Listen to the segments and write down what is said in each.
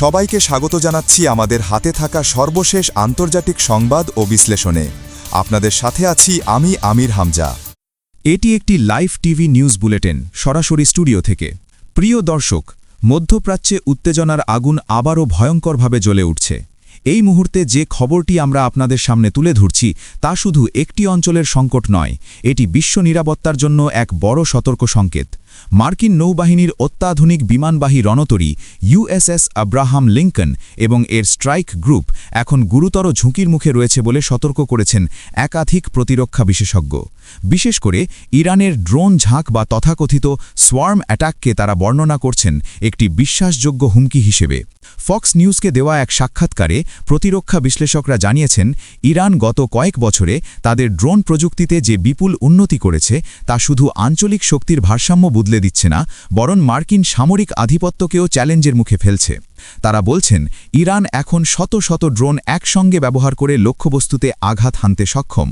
সবাইকে স্বাগত জানাচ্ছি আমাদের হাতে থাকা সর্বশেষ আন্তর্জাতিক সংবাদ ও বিশ্লেষণে। আপনাদের সাথে আছি আমি আমির হামজা। এটি একটি লাইভ টিভি নিউজ বুলেটিন, সরাসরি স্টুডিও থেকে। প্রিয় দর্শক, মধ্যপ্রাচ্যে উত্তেজনার আগুন আবারও ভয়ঙ্করভাবে জ্বলে উঠছে। এই মুহূর্তে যে খবরটি আমরা আপনাদের সামনে তুলে ধরছি, তা শুধু একটি অঞ্চলের সংকট নয়, এটি বিশ্ব নিরাপত্তার জন্য এক বড় সতর্ক সংকেত। মার্কিন নৌবাহিনীর অত্যাধুনিক বিমানবাহী রণতরী ইউএসএস আব্রাহাম লিঙ্কন এবং এর স্ট্রাইক গ্রুপ এখন গুরুতর ঝুঁকির মুখে রয়েছে বলে সতর্ক করেছেন একাধিক প্রতিরক্ষা বিশেষজ্ঞ। বিশেষ করে ইরানের ড্রোন ঝাঁক বা তথাকথিত সোয়ার্ম অ্যাটাককে তারা বর্ণনা করছেন একটি বিশ্বাসযোগ্য হুমকি হিসেবে। ফক্স নিউজকে দেওয়া এক সাক্ষাৎকারে প্রতিরক্ষা বিশ্লেষকরা জানিয়েছেন, ইরান গত কয়েক বছরে তাদের ড্রোন প্রযুক্তিতে যে বিপুল উন্নতি করেছে, তা শুধু আঞ্চলিক শক্তির ভারসাম্য বদলে দিচ্ছে না, বরং মার্কিন সামরিক আধিপত্যকেও চ্যালেঞ্জের মুখে ফেলছে। তারা বলছেন, ইরান এখন শত শত ড্রোন একসঙ্গে ব্যবহার করে লক্ষ্যবস্তুতে আঘাত হানতে সক্ষম।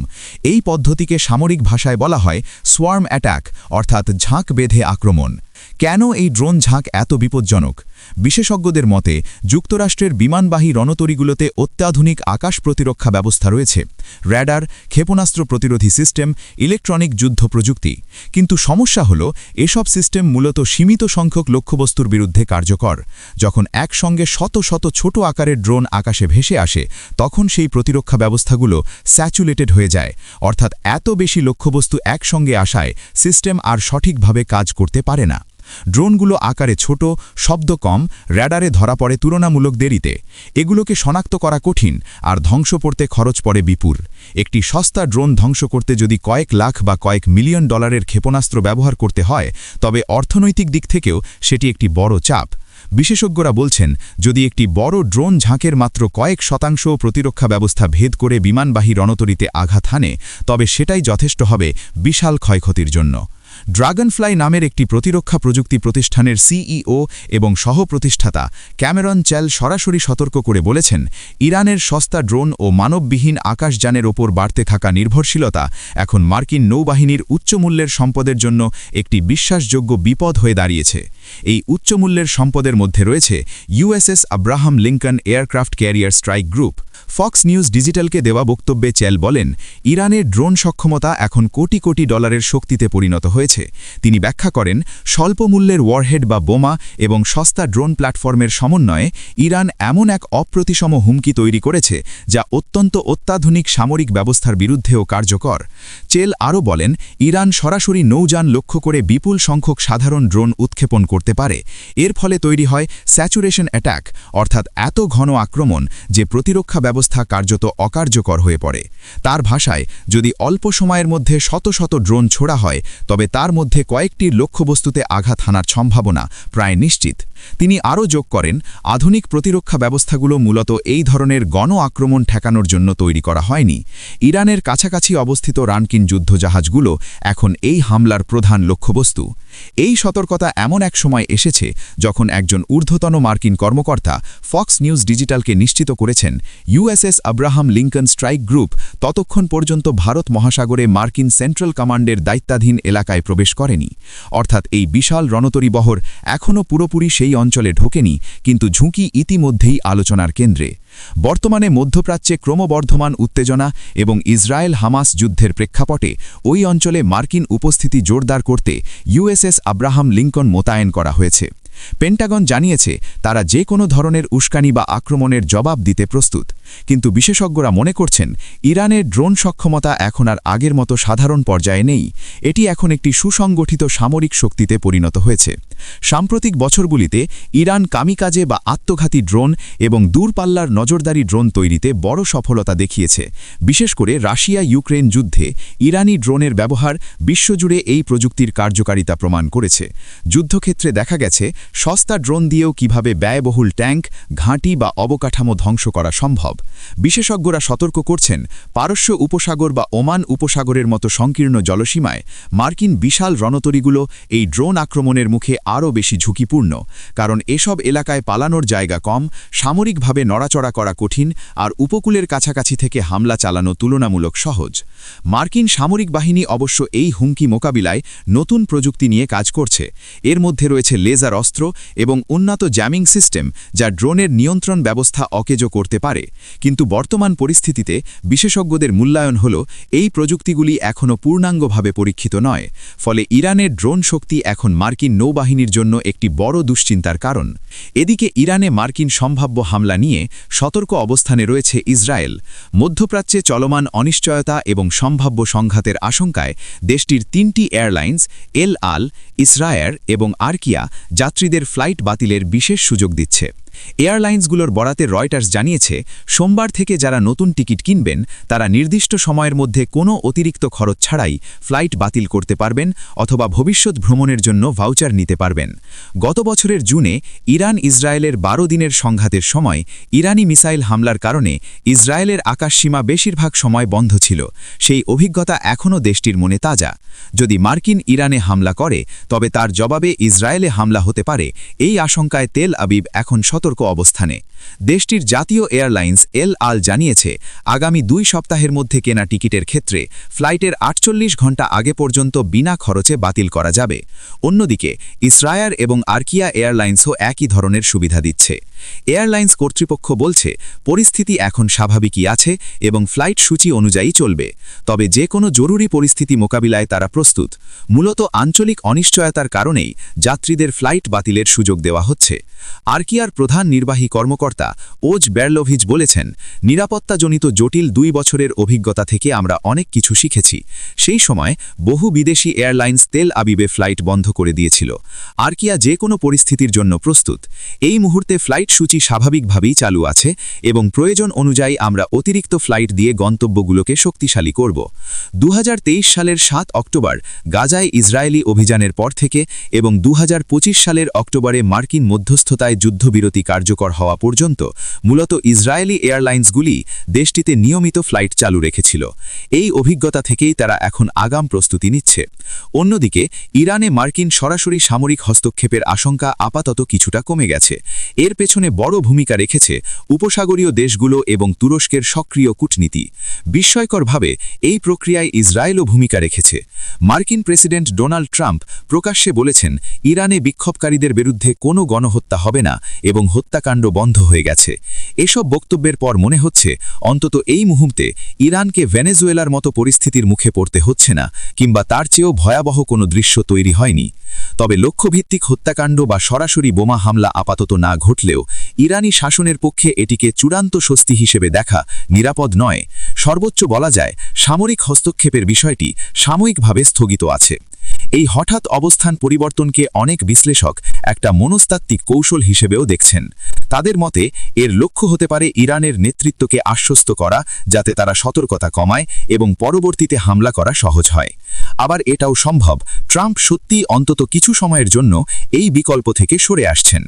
এই পদ্ধতিকে সামরিক ভাষায় বলা হয় সোয়ার্ম অ্যাটাক অর্থাৎ ঝাঁক বেঁধে আক্রমণ। কেন এই ড্রোন ঝাঁক এত বিপজ্জনক? বিশেষজ্ঞদের মতে, যুক্তরাষ্ট্রের বিমানবাহী রণতরীগুলোতে অত্যাধুনিক আকাশ প্রতিরক্ষা ব্যবস্থা রয়েছে। র্যাডার, ক্ষেপণাস্ত্র প্রতিরোধী সিস্টেম, ইলেকট্রনিক যুদ্ধ প্রযুক্তি। কিন্তু সমস্যা হল, এসব সিস্টেম মূলত সীমিত সংখ্যক লক্ষ্যবস্তুর বিরুদ্ধে কার্যকর। যখন একসঙ্গে শত শত ছোট আকারের ড্রোন আকাশে ভেসে আসে, তখন সেই প্রতিরক্ষা ব্যবস্থাগুলো স্যাচুলেটেড হয়ে যায়। অর্থাৎ এত বেশি লক্ষ্যবস্তু একসঙ্গে আসায় সিস্টেম আর সঠিকভাবে কাজ করতে পারে না। ড্রোনগুলো আকারে ছোট, শব্দ কম র্যাডারে ধরা পড়ে তুলনামূলক দেরিতে। এগুলোকে শনাক্ত করা কঠিন আর ধ্বংস পড়তে খরচ পড়ে বিপুল। একটি সস্তা ড্রোন ধ্বংস করতে যদি কয়েক লাখ বা কয়েক মিলিয়ন ডলারের ক্ষেপণাস্ত্র ব্যবহার করতে হয়, তবে অর্থনৈতিক দিক থেকেও সেটি একটি বড় চাপ। বিশেষজ্ঞরা বলছেন, যদি একটি বড় ড্রোন ঝাঁকের মাত্র কয়েক শতাংশ প্রতিরক্ষা ব্যবস্থা ভেদ করে বিমানবাহী রণতরীতে আঘাত হানে, তবে সেটাই যথেষ্ট হবে বিশাল ক্ষয়ক্ষতির জন্য। ড্রাগনফ্লাই নামের একটি প্রতিরক্ষা প্রযুক্তি প্রতিষ্ঠানের সিইও এবং সহ-প্রতিষ্ঠাতা ক্যামেরন চ্যাল সরাসরি সতর্ক করে বলেছেন, ইরানের সস্তা ড্রোন ও মানববিহীন আকাশযানের ওপর বাড়তে থাকা নির্ভরশীলতা এখন মার্কিন নৌবাহিনীর উচ্চমূল্যের সম্পদের জন্য একটি বিশ্বাসযোগ্য বিপদ হয়ে দাঁড়িয়েছে। এই উচ্চমূল্যের সম্পদের মধ্যে রয়েছে USS Abraham Lincoln aircraft carrier strike group Fox news ডিজিটালকে দেওয়া বক্তব্যে চ্যাল বলেন, ইরানের ড্রোন সক্ষমতা এখন কোটি কোটি ডলারের শক্তিতে পরিণত হয়েছে। তিনি ব্যাখ্যা করেন স্বল্প মূল্যের ওয়ারহেড বা বোমা এবং সস্তা ড্রোন প্ল্যাটফর্মের সমন্বয়ে ইরান এমন এক অপ্রতিসম হুমকি তৈরি করেছে, যা অত্যন্ত অত্যাধুনিক সামরিক ব্যবস্থার বিরুদ্ধেও কার্যকর। চেল আরও বলেন, ইরান সরাসরি নৌযান লক্ষ্য করে বিপুল সংখ্যক সাধারণ ড্রোন উৎক্ষেপণ করতে পারে। এর ফলে তৈরি হয় স্যাচুরেশন অ্যাটাক, অর্থাৎ এত ঘন আক্রমণ যে প্রতিরক্ষা ব্যবস্থা কার্যত অকার্যকর হয়ে পড়ে। তার ভাষায়, যদি অল্প সময়ের মধ্যে শত শত ড্রোন ছোড়া হয়, তবে তার মধ্যে কয়েকটি লক্ষ্যবস্তুতে আঘাত হানার সম্ভাবনা প্রায় নিশ্চিত। তিনি আরও যোগ করেন, আধুনিক প্রতিরক্ষা ব্যবস্থাগুলো মূলত এই ধরনের গণ আক্রমণ ঠেকানোর জন্য তৈরি করা হয়নি। ইরানের কাছাকাছি অবস্থিত রানকিন যুদ্ধজাহাজগুলো এখন এই হামলার প্রধান লক্ষ্যবস্তু। এই সতর্কতা এমন এক সময় এসেছে যখন একজন ঊর্ধ্বতন মার্কিন কর্মকর্তা ফক্স নিউজ ডিজিটালকে নিশ্চিত করেছেন USS Abraham Lincoln strike group ততক্ষণ পর্যন্ত ভারত মহাসাগরে মার্কিন সেন্ট্রাল কমান্ডের দায়িত্বাধীন এলাকায় প্রবেশ করেনি। অর্থাৎ এই বিশাল রণতরী বহর এখনও পুরোপুরি সেই অঞ্চলে ঢোকেনি, কিন্তু ঝুঁকি ইতিমধ্যেই আলোচনার কেন্দ্রে। বর্তমানে মধ্যপ্রাচ্যে ক্রমবর্ধমান উত্তেজনা এবং ইসরায়েল হামাস যুদ্ধের প্রেক্ষাপটে ওই অঞ্চলে মার্কিন উপস্থিতি জোরদার করতে ইউএসএস আব্রাহাম লিঙ্কন মোতায়েন করা হয়েছে। পেন্টাগন জানিয়েছে, তারা যে কোনো ধরনের উস্কানি বা আক্রমণের জবাব দিতে প্রস্তুত। কিন্তু বিশেষজ্ঞরা মনে করছেন, ইরানের ড্রোন সক্ষমতা এখন আর আগের মতো সাধারণ পর্যায়ে নেই। এটি এখন একটি সুসংগঠিত সামরিক শক্তিতে পরিণত হয়েছে। সাম্প্রতিক বছরগুলিতে, ইরান কামিকাজে বা আত্মঘাতী ড্রোন এবং দূরপাল্লার নজরদারি ড্রোন তৈরিতে বড় সফলতা দেখিয়েছে। বিশেষ করে রাশিয়া ইউক্রেন যুদ্ধে, ইরানি ড্রোনের ব্যবহার বিশ্বজুড়ে এই প্রযুক্তির কার্যকারিতা প্রমাণ করেছে। যুদ্ধক্ষেত্রে দেখা গেছে সস্তা ড্রোন দিয়েও কীভাবে ব্যয়বহুল ট্যাঙ্ক, ঘাঁটি বা অবকাঠামো ধ্বংস করা সম্ভব? বিশেষজ্ঞরা সতর্ক করছেন, পারস্য উপসাগর বা ওমান উপসাগরের মতো সংকীর্ণ জলসীমায় মার্কিন বিশাল রণতরীগুলো এই ড্রোন আক্রমণের মুখে আরও বেশি ঝুঁকিপূর্ণ, কারণ এসব এলাকায় পালানোর জায়গা কম, সামরিকভাবে নড়াচড়া করা কঠিন, আর উপকূলের কাছাকাছি থেকে হামলা চালানো তুলনামূলক সহজ। মার্কিন সামরিক বাহিনী অবশ্য এই হুমকি মোকাবিলায় নতুন প্রযুক্তি নিয়ে কাজ করছে। এর মধ্যে রয়েছে লেজার অস্ত্র এবং উন্নত জ্যামিং সিস্টেম যা ড্রোনের নিয়ন্ত্রণ ব্যবস্থা অকেজো করতে পারে। কিন্তু বর্তমান পরিস্থিতিতে বিশেষজ্ঞদের মূল্যায়ন হল, এই প্রযুক্তিগুলি এখনও পূর্ণাঙ্গভাবে পরীক্ষিত নয়। ফলে ইরানের ড্রোন শক্তি এখন মার্কিন নৌবাহিনীর জন্য একটি বড় দুশ্চিন্তার কারণ। এদিকে ইরানে মার্কিন সম্ভাব্য হামলা নিয়ে সতর্ক অবস্থানে রয়েছে ইসরায়েল। মধ্যপ্রাচ্যে চলমান অনিশ্চয়তা এবং সম্ভাব্য সংঘাতের আশঙ্কায় দেশটির তিনটি এয়ারলাইন্স, এল আল ইসরায়ার এবং আর্কিয়া যাত্রীদের ফ্লাইট বাতিলের বিশেষ সুযোগ দিচ্ছে। এয়ারলাইন্সগুলোর বরাতে রয়টার্স জানিয়েছে, সোমবার থেকে যারা নতুন টিকিট কিনবেন, তারা নির্দিষ্ট সময়ের মধ্যে কোনো অতিরিক্ত খরচ ছাড়াই ফ্লাইট বাতিল করতে পারবেন অথবা ভবিষ্যৎ ভ্রমণের জন্য ভাউচার নিতে পারবেন। গত বছরের জুনে ইরান ইসরায়েলের বারো দিনের সংঘাতের সময় ইরানি মিসাইল হামলার কারণে ইসরায়েলের আকাশসীমা বেশিরভাগ সময় বন্ধ ছিল। সেই অভিজ্ঞতা এখনও দেশটির মনে তাজা। যদি মার্কিন ইরানে হামলা করে, তবে তার জবাবে ইসরায়েলে হামলা হতে পারে, এই আশঙ্কায় তেল আবিব এখন সতর্ক অবস্থানে। দেশটির জাতীয় এয়ারলাইন্স এল আল জানিয়েছে, আগামী দুই সপ্তাহের মধ্যে কেনা টিকিটের ক্ষেত্রে ফ্লাইটের আটচল্লিশ ঘণ্টা আগে পর্যন্ত বিনা খরচে বাতিল করা যাবে। অন্যদিকে ইসরায়ার এবং আর্কিয়া এয়ারলাইন্সও একই ধরনের সুবিধা দিচ্ছে। এয়ারলাইন্স কর্তৃপক্ষ বলছে, পরিস্থিতি এখন স্বাভাবিকই আছে এবং ফ্লাইট সূচি অনুযায়ী চলবে। তবে যে কোনো জরুরি পরিস্থিতি মোকাবিলায় তারা প্রস্তুত। মূলত আঞ্চলিক অনিশ্চয়তার কারণেই যাত্রীদের ফ্লাইট বাতিলের সুযোগ দেওয়া হচ্ছে। আর্কিয়ার প্রধান নির্বাহী কর্মকর্তা ওজ ব্যারলোভিজ বলেছেন, নিরাপত্তাজনিত জটিল দুই বছরের অভিজ্ঞতা থেকে আমরা অনেক কিছু শিখেছি। সেই সময় বহু বিদেশি এয়ারলাইন্স তেল আবিবে ফ্লাইট বন্ধ করে দিয়েছিল। আর্কিয়া যে কোনো পরিস্থিতির জন্য প্রস্তুত। এই মুহূর্তে ফ্লাইট সূচি স্বাভাবিকভাবেই চালু আছে এবং প্রয়োজন অনুযায়ী আমরা অতিরিক্ত ফ্লাইট দিয়ে গন্তব্যগুলোকে শক্তিশালী করব। দু হাজার তেইশ সালের সাত অক্টোবর গাজায় ইসরায়েলি অভিযানের পর থেকে এবং দু হাজার পঁচিশ সালের অক্টোবরে মার্কিন মধ্যস্থতায় যুদ্ধবিরতি কার্যকর হওয়া পর্যন্ত মূলত ইসরায়েলি এয়ারলাইন্সগুলি দেশটিতে নিয়মিত ফ্লাইট চালু রেখেছিল। এই অভিজ্ঞতা থেকেই তারা এখন আগাম প্রস্তুতি নিচ্ছে। অন্যদিকে, ইরানে মার্কিন সরাসরি সামরিক হস্তক্ষেপের আশঙ্কা আপাতত কিছুটা কমে গেছে। এর পেছনে বড় ভূমিকা রেখেছে উপসাগরীয় দেশগুলো এবং তুরস্কের সক্রিয় কূটনীতি। বিস্ময়করভাবে, এই প্রক্রিয়ায় ইসরায়েলও ভূমিকা রেখেছে। মার্কিন প্রেসিডেন্ট ডোনাল্ড ট্রাম্প প্রকাশ্যে বলেছেন, ইরানে বিক্ষোভকারীদের বিরুদ্ধে কোনো গণহত্যা হবে না এবং হত্যাকাণ্ড বন্ধ হয়ে গেছে। এসব বক্তব্যের পর মনে হচ্ছে, অন্তত এই মুহূর্তে ইরানকে ভেনেজুয়েলার মতো পরিস্থিতির মুখে পড়তে হচ্ছে না কিংবা তার চেয়েও ভয়াবহ কোনো দৃশ্য তৈরি হয়নি। তবে লক্ষ্যভিত্তিক হত্যাকাণ্ড বা সরাসরি বোমা হামলা আপাতত না ঘটলেও ইরানি শাসনের পক্ষে এটিকে চূড়ান্ত স্বস্তি হিসেবে দেখা নিরাপদ নয়। সর্বোচ্চ বলা যায়, সামরিক হস্তক্ষেপের বিষয়টি সাময়িকভাবে স্থগিত আছে। এই হঠাৎ অবস্থান পরিবর্তনকে অনেক বিশ্লেষক একটা মনস্তাত্ত্বিক কৌশল হিসেবেও দেখছেন। তাদের মতে, এর লক্ষ্য হতে পারে ইরানের নেতৃত্বকে আশ্বস্ত করা, যাতে তারা সতর্কতা কমায় এবং পরবর্তীতে হামলা করা সহজ হয়। আবার এটাও সম্ভব, ট্রাম্প সত্যিই অন্তত কিছু সময়ের জন্য এই বিকল্প থেকে সরে আসছেন।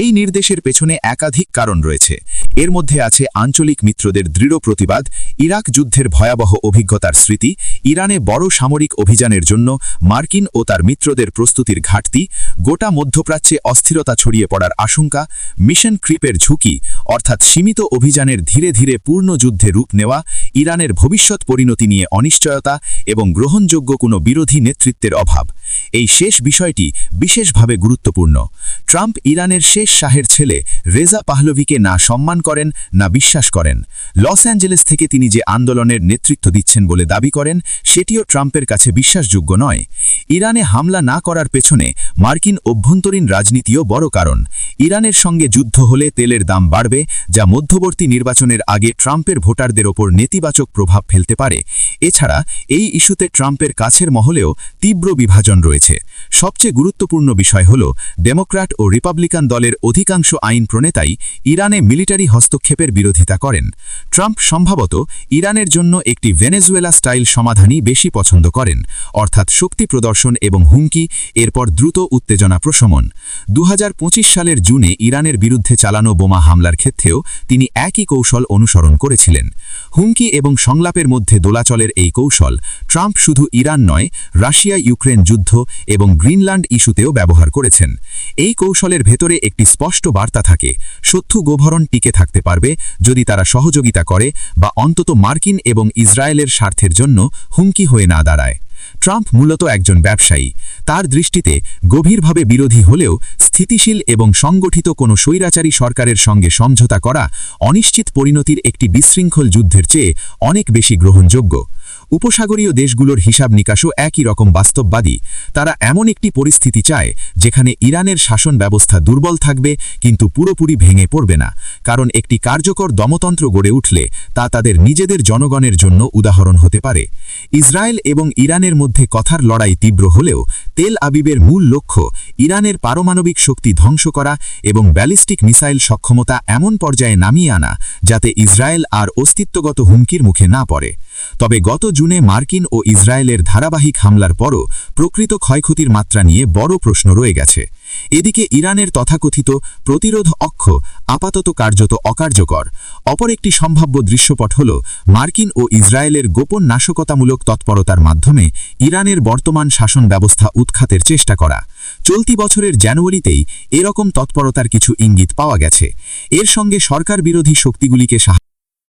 এই নির্দেশের পেছনে একাধিক কারণ রয়েছে। এর মধ্যে আছে আঞ্চলিক মিত্রদের দৃঢ় প্রতিবাদ, ইরাক যুদ্ধের ভয়াবহ অভিজ্ঞতার স্মৃতি, ইরানে বড় সামরিক অভিযানের জন্য মার্কিন ও তার মিত্রদের প্রস্তুতির ঘাটতি, গোটা মধ্যপ্রাচ্যে অস্থিরতা ছড়িয়ে পড়ার আশঙ্কা, মিশন ক্রিপের ঝুঁকি, অর্থাৎ সীমিত অভিযানের ধীরে ধীরে পূর্ণ যুদ্ধে রূপ নেওয়া, ইরানের ভবিষ্যৎ পরিণতি নিয়ে অনিশ্চয়তা এবং গ্রহণযোগ্য কোনো বিরোধী নেতৃত্বের অভাব। এই শেষ বিষয়টি বিশেষভাবে গুরুত্বপূর্ণ। ট্রাম্প ইরানের শেষ শাহের ছেলে রেজা পাহলভিকে না সম্মান করেন, না বিশ্বাস করেন। লস অ্যাঞ্জেলেস থেকে তিনি যে আন্দোলনের নেতৃত্ব দিচ্ছেন বলে দাবি করেন, সেটিও ট্রাম্পের কাছে বিশ্বাসযোগ্য নয়। ইরানে হামলা না করার পেছনে মার্কিন অভ্যন্তরীণ রাজনীতিও বড় কারণ। ইরানের সঙ্গে যুদ্ধ হলে তেলের দাম বাড়বে, যা মধ্যবর্তী নির্বাচনের আগে ট্রাম্পের ভোটারদের ওপর নেতিবাচক প্রভাব ফেলতে পারে। এছাড়া, এই ইস্যুতে ট্রাম্পের কাছের মহলেও তীব্র বিভাজন রয়েছে। সবচেয়ে গুরুত্বপূর্ণ বিষয় হল, ডেমোক্র্যাট ও রিপাবলিকান দলের অধিকাংশ আইন প্রণেতাই ইরানে মিলিটারি হস্তক্ষেপের বিরোধিতা করেন। ট্রাম্প সম্ভবত ইরানের জন্য একটি ভেনেজুয়েলা স্টাইল সমাধানই বেশি পছন্দ করেন, অর্থাৎ শক্তি প্রদর্শন এবং হুমকি, এরপর দ্রুত উত্তেজনা প্রশমন। দু হাজার পঁচিশ সালের জুনে ইরানের বিরুদ্ধে চালানো বোমা হামলার ক্ষেত্রেও তিনি একই কৌশল অনুসরণ করেছিলেন। হুমকি এবং সংলাপের মধ্যে দোলাচলের এই কৌশল ট্রাম্প শুধু ইরান নয় রাশিয়া ইউক্রেন যুদ্ধ এবং গ্রিনল্যান্ড ইস্যুতেও ব্যবহার করেছেন। এই কৌশলের ভেতরে একটি স্পষ্ট বার্তা থাকে, শত্রু গোভরণ টিকে থাকতে পারবে যদি তারা সহযোগিতা করে বা অন্তত মার্কিন এবং ইসরায়েলের স্বার্থের জন্য হুমকি হয়ে না দাঁড়ায়। ট্রাম্প মূলত একজন ব্যবসায়ী। তার দৃষ্টিতে গভীরভাবে বিরোধী হলেও স্থিতিশীল এবং সংগঠিত কোনো স্বৈরাচারী সরকারের সঙ্গে সমঝোতা করা অনিশ্চিত পরিণতির একটি বিশৃঙ্খল যুদ্ধের চেয়ে অনেক বেশি গ্রহণযোগ্য। উপসাগরীয় দেশগুলোর হিসাব নিকাশও একই রকম বাস্তববাদী। তারা এমন একটি পরিস্থিতি চায়, যেখানে ইরানের শাসন ব্যবস্থা দুর্বল থাকবে, কিন্তু পুরোপুরি ভেঙে পড়বে না। কারণ একটি কার্যকর দমতন্ত্র গড়ে উঠলে তা তাদের নিজেদের জনগণের জন্য উদাহরণ হতে পারে। ইসরায়েল এবং ইরানের মধ্যে কথার লড়াই তীব্র হলেও তেল আবিবের মূল লক্ষ্য ইরানের পারমাণবিক শক্তি ধ্বংস করা এবং ব্যালিস্টিক মিসাইল সক্ষমতা এমন পর্যায়ে নামিয়ে আনা, যাতে ইসরায়েল আর অস্তিত্বগত হুমকির মুখে না পড়ে। তবে গত জুনে মার্কিন ও ইসরায়েলের ধারাবাহিক হামলার পরও প্রকৃত ক্ষয়ক্ষতির মাত্রা নিয়ে বড় প্রশ্ন রয়ে গেছে। এদিকে ইরানের তথাকথিত প্রতিরোধ অক্ষ আপাতত কার্যত অকার্যকর। অপর একটি সম্ভাব্য দৃশ্যপট হল মার্কিন ও ইসরায়েলের গোপন নাশকতামূলক তৎপরতার মাধ্যমে ইরানের বর্তমান শাসন ব্যবস্থা উৎখাতের চেষ্টা করা। চলতি বছরের জানুয়ারিতেই এরকম তৎপরতার কিছু ইঙ্গিত পাওয়া গেছে। এর সঙ্গে সরকার বিরোধী শক্তিগুলিকে সাহায্য